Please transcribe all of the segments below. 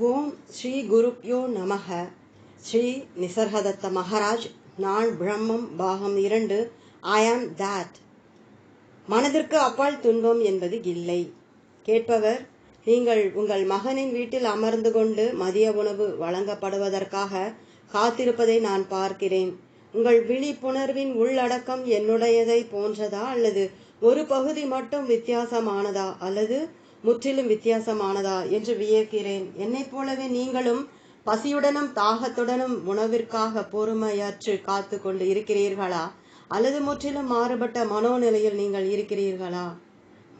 ஓம் ஸ்ரீ குருப்யோ நமக ஸ்ரீ நிசர்கதத்த மகாராஜ் நான் பிரம்மம் பாகம் இரண்டு ஐ ஆம் தேட் மனதிற்கு அப்பால் துன்பம் என்பது இல்லை. கேட்பவர் நீங்கள் உங்கள் மகனின் வீட்டில் அமர்ந்து கொண்டு மதிய உணவு வழங்கப்படுவதற்காக காத்திருப்பதை நான் பார்க்கிறேன். உங்கள் விழிப்புணர்வின் உள்ளடக்கம் என்னுடையதை போன்றதா அல்லது ஒரு பகுதி மட்டும் வித்தியாசமானதா அல்லது முற்றிலும் வித்தியாசமானதா என்று வியக்கிறேன். என்னைப் போலவே நீங்களும் பசியுடனும் தாகத்துடனும் உணவிற்காக பொறுமையற்று காத்து கொண்டு இருக்கிறீர்களா? அல்லது முற்றிலும் மாறுபட்ட மனோநிலையில் நீங்கள் இருக்கிறீர்களா?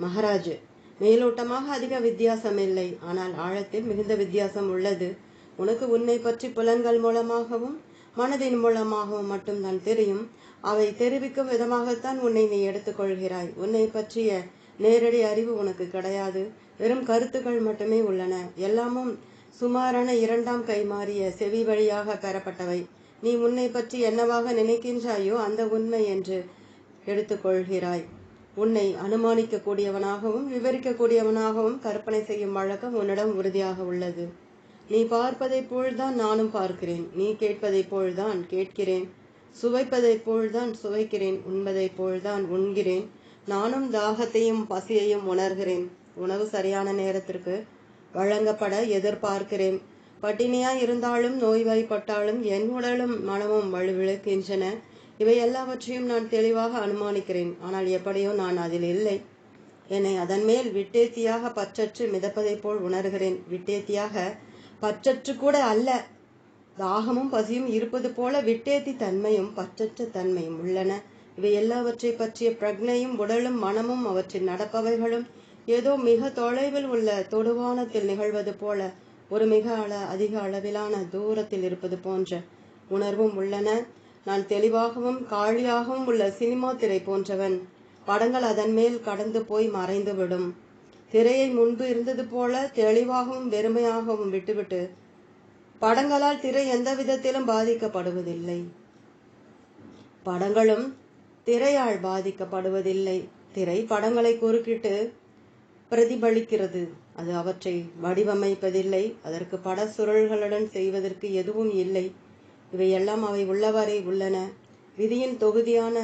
மகாராஜ் மேலோட்டமாக அதிக வித்தியாசம் இல்லை. ஆனால் ஆழத்தில் மிகுந்த வித்தியாசம் உள்ளது. உனக்கு உன்னை பற்றி புலன்கள் மூலமாகவும் மனதின் மூலமாகவும் மட்டும்தான் தெரியும். அவை தெரிவிக்கும் விதமாகத்தான் உன்னை நீ எடுத்துக்கொள்கிறாய். உன்னை பற்றிய நேரடி அறிவு உனக்கு கிடையாது. வெறும் கருத்துக்கள் மட்டுமே உள்ளன. எல்லாமும் சுமாரான இரண்டாம் கை மாறிய செவி வழியாக பெறப்பட்டவை. நீ உன்னை பற்றி என்னவாக நினைக்கின்றாயோ அந்த உண்மை என்று எடுத்துக்கொள்கிறாய். உன்னை அனுமானிக்கக்கூடியவனாகவும் விவரிக்கக்கூடியவனாகவும் கற்பனை செய்யும் வழக்கம் உன்னிடம் உறுதியாக உள்ளது. நீ பார்ப்பதைப் போல்தான் நானும் பார்க்கிறேன். நீ கேட்பதைப் போல்தான் கேட்கிறேன். சுவைப்பதைப் போல்தான் சுவைக்கிறேன். உண்பதைப் போல்தான் உண்கிறேன். நானும் தாகத்தையும் பசியையும் உணர்கிறேன். உணவு சரியான நேரத்திற்கு வழங்கப்பட எதிர்பார்க்கிறேன். பட்டினியாய் இருந்தாலும் நோய்வாய்ப்பட்டாலும் என் உடலும் மனமும் வலுவிழக்கின்றன இவை எல்லாவற்றையும் நான் தெளிவாக அனுமானிக்கிறேன். ஆனால் எப்படியோ நான் அதில் இல்லை. என்னை அதன் மேல் விட்டேத்தியாக பற்றற்று மிதப்பதைப் போல் உணர்கிறேன். விட்டேத்தியாக பற்றற்று கூட அல்ல. தாகமும் பசியும் இருப்பது போல விட்டேத்தி தன்மையும் பற்றற்ற தன்மையும் உள்ளன. இவை எல்லாவற்றை பற்றிய பிரக்னையும் உடலும் மனமும் அவற்றில் நடப்பவைகளும் ஏதோ மிக தொலைவில் உள்ள தொடுவானத்தில் நிகழ்வது போல ஒரு மிக அள அதிக அளவிலான தூரத்தில் இருப்பது போன்ற உணர்வும் உள்ளன. நான் தெளிவாகவும் காலியாகவும் உள்ள சினிமா திரை போன்றவன். படங்கள் அதன் மேல் கடந்து போய் மறைந்து விடும். திரையை முன்பு இருந்தது போல தெளிவாகவும் வெறுமையாகவும் விட்டுவிட்டு படங்களால் திரை எந்த விதத்திலும் பாதிக்கப்படுவதில்லை. படங்களும் திரையால் பாதிக்கப்படுவதில்லை. திரை படங்களை குறுக்கிட்டு பிரதிபலிக்கிறது. அது அவற்றை வடிவமைப்பதில்லை. அதற்கு பட சுருள்களுடன் செய்வதற்கு எதுவும் இல்லை. இவையெல்லாம் அவை உள்ளவரை உள்ளன. விதியின் தொகுதியான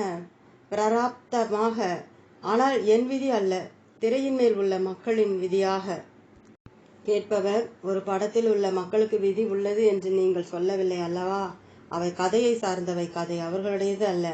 பிராப்தமாக ஆனால் என் விதி அல்ல. திரையின் மேல் உள்ள மக்களின் விதியாக. கேட்பவர் ஒரு படத்தில் உள்ள மக்களுக்கு விதி உள்ளது என்று நீங்கள் சொல்லவில்லை அல்லவா? அவை கதையை சார்ந்தவை. கதை அவர்களுடையது அல்ல.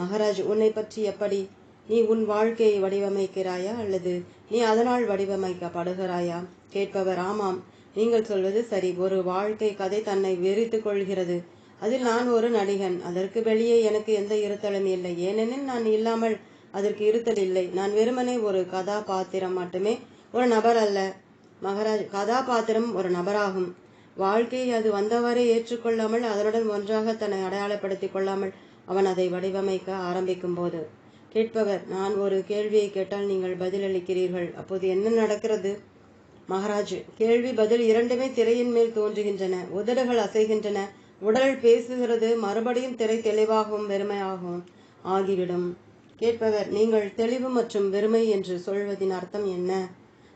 மகாராஜ் உன்னை பற்றி எப்படி நீ உன் வாழ்க்கையை வடிவமைக்கிறாயா அல்லது நீ அதனால் வடிவமைக்கப்படுகிறாயா? கேட்பவர் ஆமாம் நீங்கள் சொல்வது சரி. ஒரு வாழ்க்கை கதை தன்னை வெறித்து கொள்கிறது. அதில் நான் ஒரு நடிகன். அதற்கு வெளியே எனக்கு எந்த இருத்தலும் இல்லை. ஏனெனில் நான் இல்லாமல் அதற்கு இருத்தல் இல்லை. நான் வெறுமனே ஒரு கதாபாத்திரம் மட்டுமே. ஒரு நபர் அல்ல. மகாராஜ் கதாபாத்திரம் ஒரு நபராகும். வாழ்க்கையை அது வந்தவரை ஏற்றுக்கொள்ளாமல் அதனுடன் ஒன்றாக தன்னை அடையாளப்படுத்திக் கொள்ளாமல் அவன் அதை வடிவமைக்க ஆரம்பிக்கும் போது கேட்பவர் நான் ஒரு கேள்வியை கேட்டால் நீங்கள் பதிலளிக்கிறீர்கள். அப்போது என்ன நடக்கிறது? மகாராஜ் கேள்வி பதில் இரண்டுமே திரையின் மேல் தோன்றுகின்றன உதடுகள் அசைகின்றன உடல் பேசுகிறது மறுபடியும் திரை தெளிவாகவும் வெறுமையாகவும் ஆகிவிடும். கேட்பவர் நீங்கள் தெளிவு மற்றும் வெறுமை என்று சொல்வதின் அர்த்தம் என்ன?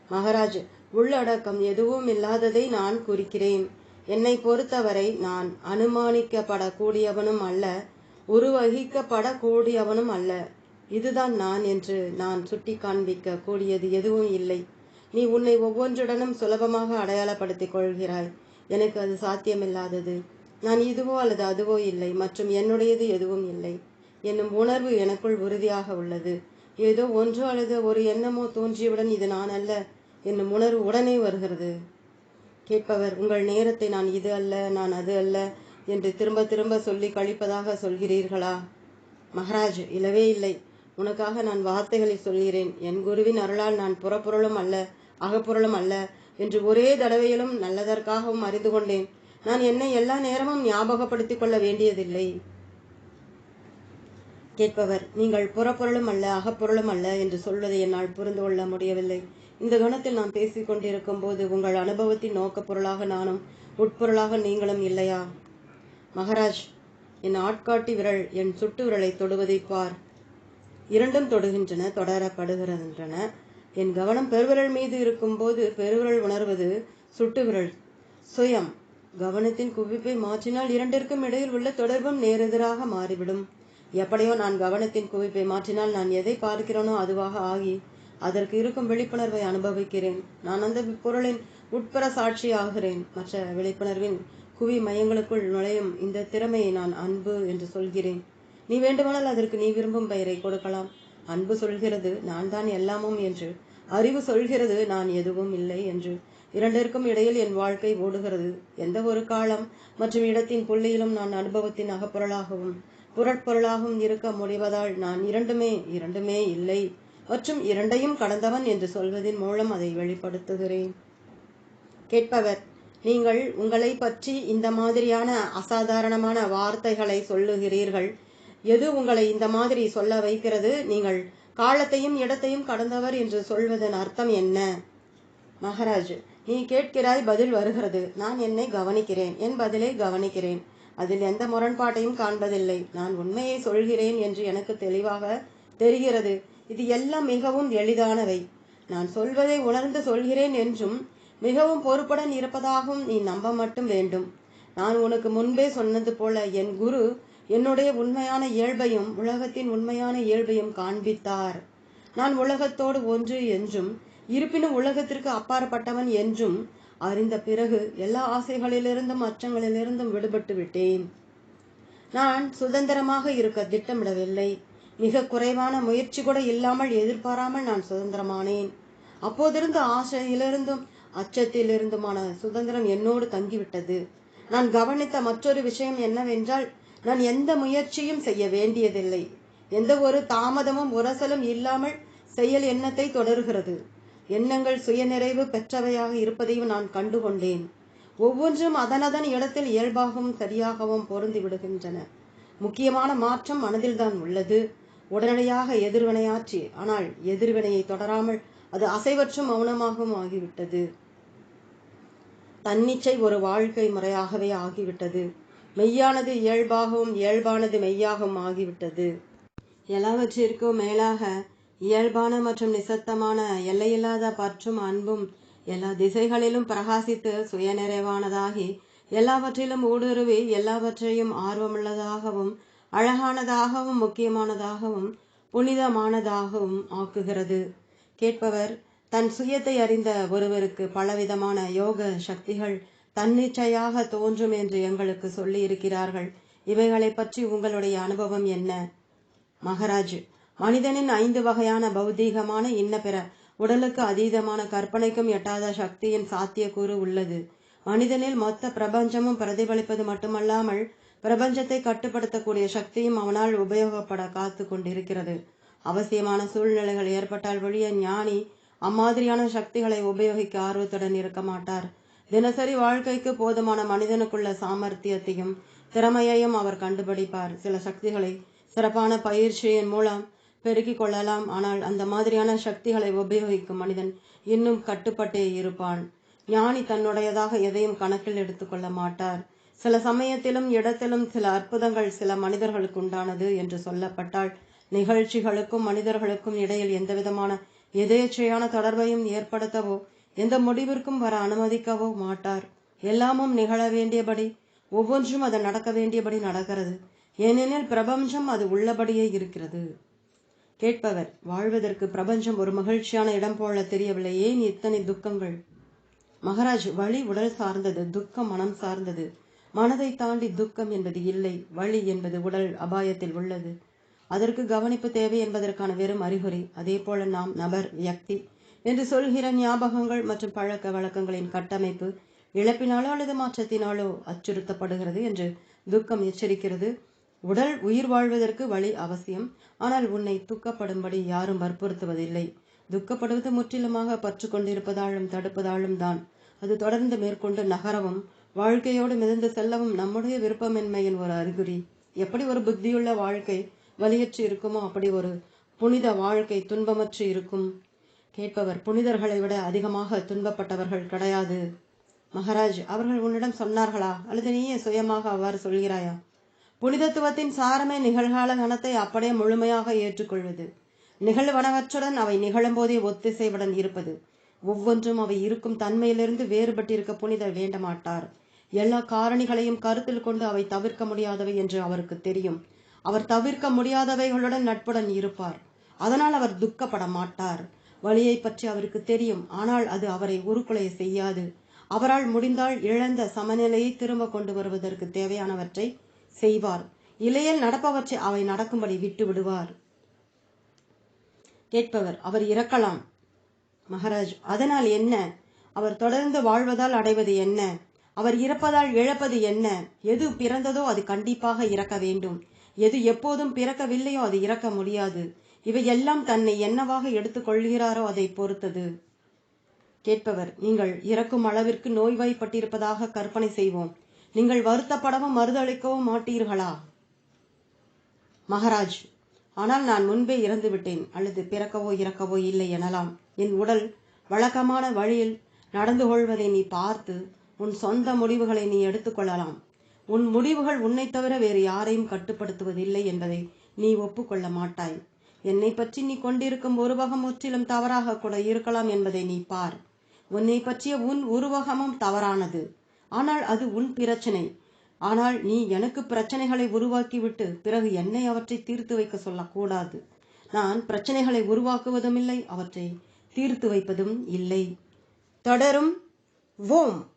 மகாராஜ் உள்ளடக்கம் எதுவும் இல்லாததை நான் குறிக்கிறேன். என்னை பொறுத்தவரை நான் அனுமானிக்கப்படக்கூடியவனும் அல்ல உருவகிக்கப்படக்கூடியவனும் அல்ல. இதுதான் நான் என்று நான் சுட்டி காண்பிக்க கூடியது எதுவும் இல்லை. நீ உன்னை ஒவ்வொன்றுடனும் சுலபமாக அடையாளப்படுத்திக் கொள்கிறாய். எனக்கு அது சாத்தியமில்லாதது. நான் இதுவோ அல்லது அதுவோ இல்லை மற்றும் என்னுடையது எதுவும் இல்லை. என்னும் உணர்வு எனக்குள் உறுதியாக உள்ளது. ஏதோ ஒன்று அல்லது ஒரு எண்ணமோ தோன்றியவுடன் இது நான் அல்ல என்னும் உணர்வு உடனே வருகிறது. கேட்பவர் உங்கள் நேரத்தை நான் இது அல்ல நான் அது அல்ல என்று திரும்ப திரும்ப சொல்லி கழிப்பதாக சொல்கிறீர்களா? மகாராஜ் இல்லவே இல்லை. உனக்காக நான் வார்த்தைகளை சொல்கிறேன். என் குருவின் அருளால் நான் புறப்பொருளும் அல்ல அகப்பொருளும் அல்ல என்று ஒரே தடவையிலும் நல்லதற்காகவும் அறிந்து கொண்டேன். நான் என்னை எல்லா நேரமும் ஞாபகப்படுத்திக் கொள்ள வேண்டியதில்லை. கேட்பவர் நீங்கள் புறப்பொருளும் அல்ல அகப்பொருளும் அல்ல என்று சொல்வதை என்னால் புரிந்து கொள்ள முடியவில்லை. இந்த கணத்தில் நான் பேசிக் கொண்டிருக்கும் போது உங்கள் அனுபவத்தின் நோக்கப் பொருளாக நானும் உட்பொருளாக நீங்களும் இல்லையா? மகாராஜ் என் ஆட்காட்டி விரல் என் சுட்டு விரலை தொடுவதை பார். இரண்டும் தொடுகின்றன தொடரப்படுகின்றன என் கவனம் பெருவிரல் மீது இருக்கும்போது பெருவிரல் உணர்வது சுட்டு விரல். சுயம் கவனத்தின் குவிப்பை மாற்றினால் இரண்டிற்கும் இடையில் உள்ள தொடர்பும் நேரெதிராக மாறிவிடும். எப்படியோ நான் கவனத்தின் குவிப்பை மாற்றினால் நான் எதை பார்க்கிறேனோ அதுவாக ஆகி அதற்கு இருக்கும் விழிப்புணர்வை அனுபவிக்கிறேன். நான் அந்த பொருளின் உட்புற சாட்சி ஆகிறேன் மற்ற விழிப்புணர்வின் குவி மையங்களுக்குள் நுழையும் இந்த திறமையை நான் அன்பு என்று சொல்கிறேன். நீ வேண்டுமானால் அதற்கு நீ விரும்பும் பெயரை கொடுக்கலாம். அன்பு சொல்கிறது நான் தான் எல்லாமும் என்று. அறிவு சொல்கிறது நான் எதுவும் இல்லை என்று. இரண்டிற்கும் இடையில் என் வாழ்க்கை ஓடுகிறது. எந்த ஒரு காலம் மற்றும் இடத்தின் புள்ளியிலும் நான் அனுபவத்தின் அகப்பொருளாகவும் புறப்பொருளாகவும் இருக்க முடிவதால் நான் இரண்டுமே இரண்டுமே இல்லை. மற்றும் இரண்டையும் கடந்தவன் என்று சொல்வதன் மூலம் அதை வெளிப்படுத்துகிறேன். கேட்பவர் நீங்கள் உங்களை பற்றி இந்த மாதிரியான அசாதாரணமான வார்த்தைகளை சொல்லுகிறீர்கள். எது உங்களை இந்த மாதிரி சொல்ல வைக்கிறது? நீங்கள் காலத்தையும் இடத்தையும் கடந்தவர் என்று சொல்வதன் அர்த்தம் என்ன? மகாராஜ் நீ கேட்கிறாய் பதில் வருகிறது. நான் என்னை கவனிக்கிறேன். என் பதிலை கவனிக்கிறேன். அதில் எந்த முரண்பாட்டையும் காண்பதில்லை. நான் உண்மையை சொல்கிறேன் என்று எனக்கு தெளிவாக தெரிகிறது. இது எல்லாம் மிகவும் எளிதானவை. நான் சொல்வதை உணர்ந்து சொல்கிறேன் என்றும் மிகவும் பொறுப்புடன் இருப்பதாகவும் நீ நம்ப மட்டும் வேண்டும். நான் உனக்கு முன்பே சொன்னது போல என் குரு என்னுடைய உண்மையான இயல்பையும் உலகத்தின் உண்மையான இயல்பையும் காண்பித்தார். நான் உலகத்தோடு ஒன்று என்றும் இருப்பினும் உலகத்திற்கு அப்பாற்பட்டவன் என்றும் அறிந்த பிறகு எல்லா ஆசைகளிலிருந்தும் அச்சங்களிலிருந்தும் விடுபட்டு விட்டேன். நான் சுதந்திரமாக இருக்க திட்டமிடவில்லை. மிக குறைவான முயற்சி கூட இல்லாமல் எதிர்பாராமல் நான் சுதந்திரமானேன். அப்போதிருந்த ஆசையிலிருந்தும் அச்சத்திலிருந்துமான சுதந்திரம் என்னோடு தங்கிவிட்டது. நான் கவனித்த மற்றொரு விஷயம் என்னவென்றால் நான் எந்த முயற்சியும் செய்ய வேண்டியதில்லை. எந்த ஒரு தாமதமும் உரசலும் இல்லாமல் செயல் எண்ணத்தை தொடர்கிறது. எண்ணங்கள் சுயநிறைவு பெற்றவையாக இருப்பதையும் நான் கண்டுகொண்டேன். ஒவ்வொன்றும் அதனதன் இடத்தில் இயல்பாகவும் சரியாகவும் பொருந்தி விடுகின்றன. முக்கியமான மாற்றம் மனதில்தான் உள்ளது. உடனடியாக எதிர்வினையாற்றி ஆனால் எதிர்வினையை தொடராமல் அது அசைவற்றும் மௌனமாகவும் ஆகிவிட்டது. தன்னிச்சை ஒரு வாழ்க்கை முறையாகவே ஆகிவிட்டது. மெய்யானது இயல்பாகவும் இயல்பானது மெய்யாகவும் ஆகிவிட்டது. எல்லாவற்றிற்கும் மேலாக இயல்பான மற்றும் நிசத்தமான எல்லையில்லாத பற்றும் அன்பும் எல்லா திசைகளிலும் பிரகாசித்து சுயநிறைவானதாகி எல்லாவற்றிலும் ஊடுருவி எல்லாவற்றையும் ஆர்வமுள்ளதாகவும் அழகானதாகவும் முக்கியமானதாகவும் புனிதமானதாகவும் ஆக்குகிறது. கேட்பவர் தன் சுயத்தை அறிந்த ஒருவருக்கு பலவிதமான யோக சக்திகள் தன்னிச்சையாக தோன்றும் என்று எங்களுக்கு சொல்லி இருக்கிறார்கள் இவைகளை பற்றி உங்களுடைய அனுபவம் என்ன? மகராஜ் மனிதனின் ஐந்து வகையான பௌதீகமான இன்ன பிற உடலுக்கு அதீதமான கற்பனைக்கும் எட்டாத சக்தியின் சாத்தியக்கூறு உள்ளது. மனிதனில் மொத்த பிரபஞ்சமும் பிரதிபலிப்பது மட்டுமல்லாமல் பிரபஞ்சத்தை கட்டுப்படுத்தக்கூடிய சக்தியும் அவனால் உபயோகப்பட காத்து கொண்டிருக்கிறது. அவசியமான சூழ்நிலைகள் ஏற்பட்டால் வழிய ஞானி அம்மாதிரியான சக்திகளை உபயோகிக்க ஆர்வத்துடன் இருக்க மாட்டார். தினசரி வாழ்க்கைக்கு போதுமான மனிதனுக்குள்ள சாமர்த்தியத்தையும் திறமையையும் அவர் கண்டுபிடிப்பார். சில சக்திகளை சிறப்பான பயிற்சியின் மூலம் பெருக்கிக் கொள்ளலாம். ஆனால் அந்த மாதிரியான சக்திகளை உபயோகிக்கும் மனிதன் இன்னும் கட்டுப்பட்டே இருப்பான். ஞானி தன்னுடையதாக எதையும் கணக்கில் எடுத்துக்கொள்ள மாட்டார். சில சமயத்திலும் இடத்திலும் சில அற்புதங்கள் சில மனிதர்களுக்கு உண்டானது என்று சொல்லப்பட்டால் நிகழ்ச்சிகளுக்கும் மனிதர்களுக்கும் இடையில் எந்தவிதமான எதேச்சையான தொடர்பையும் ஏற்படுத்தவோ எந்த முடிவிற்கும் வர அனுமதிக்கவோ மாட்டார். எல்லாமும் நிகழ வேண்டியபடி ஒவ்வொன்றும் அது நடக்க வேண்டியபடி நடக்கிறது. ஏனெனில் பிரபஞ்சம் அது உள்ளபடியே இருக்கிறது. கேட்பவர் வாழ்வதற்கு பிரபஞ்சம் ஒரு மகிழ்ச்சியான இடம் போல தெரியவில்லை. ஏன் இத்தனை துக்கங்கள்? மகராஜ் வழி உடல் சார்ந்தது துக்கம் மனம் சார்ந்தது. மனதை தாண்டி துக்கம் என்பது இல்லை. வழி என்பது உடல் அபாயத்தில் உள்ளது. அதற்கு கவனிப்பு தேவை என்பதற்கான வெறும் அறிகுறி. அதே போல நாம் நபர் வியக்தி என்று சொல்கிற ஞாபகங்கள் மற்றும் பழக்க வழக்கங்களின் கட்டமைப்பு இழப்பினாலோ அல்லது மாற்றத்தினாலோ அச்சுறுத்தப்படுகிறது என்று துக்கம் எச்சரிக்கிறது. உடல் உயிர் வாழ்வதற்கு வழி அவசியம். ஆனால் உன்னை துக்கப்படும்படி யாரும் வற்புறுத்துவதில்லை. துக்கப்படுவது முற்றிலுமாக பற்று கொண்டிருப்பதாலும் தடுப்பதாலும் தான். அது தொடர்ந்து மேற்கொண்டு நகரவும் வாழ்க்கையோடு மிதந்து செல்லவும் நம்முடைய விருப்பமின்மையின் ஒரு அறிகுறி. எப்படி ஒரு புத்தியுள்ள வாழ்க்கை வலியற்று இருக்குமோ? அப்படி ஒரு புனித வாழ்க்கை துன்பமற்று இருக்கும். கேட்பவர் புனிதர்களை விட அதிகமாக துன்பப்பட்டவர்கள் கிடையாது. மகாராஜ் அவர்கள் உன்னிடம் சொன்னார்களா? அல்லது நீயே சுயமாக அவ்வாறு சொல்கிறாயா? புனிதத்துவத்தின் சாரமே நிகழ்கால கணத்தை அப்படியே முழுமையாக ஏற்றுக்கொள்வது. நிகழ்வனவற்றுடன் அவை நிகழும்போதே ஒத்திசைவுடன் இருப்பது. ஒவ்வொன்றும் அவை இருக்கும் தன்மையிலிருந்து வேறுபட்டிருக்க புனிதர் வேண்டமாட்டார். எல்லா காரணிகளையும் கருத்தில் கொண்டு அவை தவிர்க்க முடியாதவை என்று அவருக்கு தெரியும். அவர் தவிர்க்க முடியாதவைகளுடன் நட்புடன் இருப்பார். அதனால் அவர் துக்கப்பட மாட்டார் வழியை பற்றி அவருக்கு தெரியும். ஆனால் அது அவரை உருக்குலைய செய்யாது. அவரால் முடிந்தால் இழந்த சமநிலையை திரும்ப கொண்டு வருவதற்கு தேவையானவற்றை செய்வார். இலையில் நடப்பவற்றை அவை நடக்கும்படி விட்டு விடுவார். கேட்பவர் அவர் இறக்கலாம். மகாராஜ் அதனால் என்ன? அவர் தொடர்ந்து வாழ்வதால் அடைவது என்ன? அவர் இறப்பதால் இழப்பது என்ன? எது பிறந்ததோ அது கண்டிப்பாக இறக்க வேண்டும். எது எப்போதும் பிறக்கவில்லையோ அது இறக்க முடியாது. இவையெல்லாம் தன்னை என்னவாக எடுத்துக்கொள்கிறாரோ அதை பொறுத்தது. கேட்பவர் நீங்கள் இறக்கும் அளவிற்கு நோய்வாய்ப்பட்டிருப்பதாக கற்பனை செய்வோம். நீங்கள் வருத்தப்படவும் மறுதளிக்கவும் மாட்டீர்களா? மகாராஜ் ஆனால் நான் முன்பே இறந்து விட்டேன் அல்லது பிறக்கவோ இறக்கவோ இல்லை எனலாம். என் உடல் வழக்கமான வழியில் நடந்து கொள்வதை நீ பார்த்து உன் சொந்த முடிவுகளை நீ எடுத்துக்கொள்ளலாம். உன் முடிவுகள் உன்னை தவிர வேறு யாரையும் கட்டுப்படுத்துவதில்லை என்பதை நீ ஒப்புக்கொள்ள மாட்டாய். என்னை பற்றி நீ கொண்டிருக்கும் உருவகம் முற்றிலும் தவறாக கூட இருக்கலாம் என்பதை நீ பார். உன்னை பற்றிய உன் உருவகமும் தவறானது. ஆனால் அது உன் பிரச்சனை. ஆனால் நீ எனக்கு பிரச்சனைகளை உருவாக்கிவிட்டு பிறகு என்னை அவற்றை தீர்த்து வைக்க சொல்லக்கூடாது. நான் பிரச்சனைகளை உருவாக்குவதும் இல்லை அவற்றை தீர்த்து வைப்பதும் இல்லை. தொடரும். ஓம்.